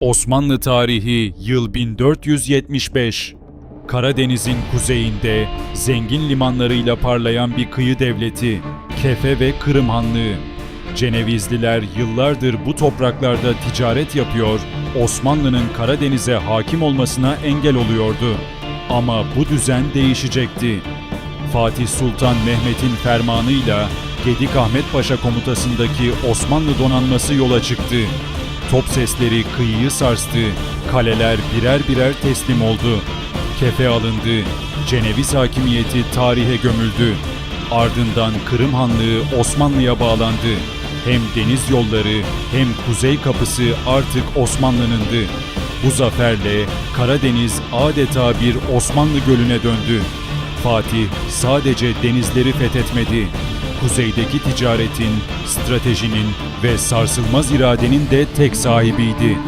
Osmanlı tarihi yıl 1475. Karadeniz'in kuzeyinde zengin limanlarıyla parlayan bir kıyı devleti, Kefe ve Kırım Hanlığı. Cenevizliler yıllardır bu topraklarda ticaret yapıyor, Osmanlı'nın Karadeniz'e hakim olmasına engel oluyordu. Ama bu düzen değişecekti. Fatih Sultan Mehmet'in fermanıyla Gedik Ahmet Paşa komutasındaki Osmanlı donanması yola çıktı. Top sesleri kıyıyı sarstı, kaleler birer birer teslim oldu. Kefe alındı, Ceneviz hakimiyeti tarihe gömüldü. Ardından Kırım Hanlığı Osmanlı'ya bağlandı. Hem deniz yolları hem kuzey kapısı artık Osmanlı'nındı. Bu zaferle Karadeniz adeta bir Osmanlı gölüne döndü. Fatih sadece denizleri fethetmedi. Kuzeydeki ticaretin, stratejinin ve sarsılmaz iradenin de tek sahibiydi.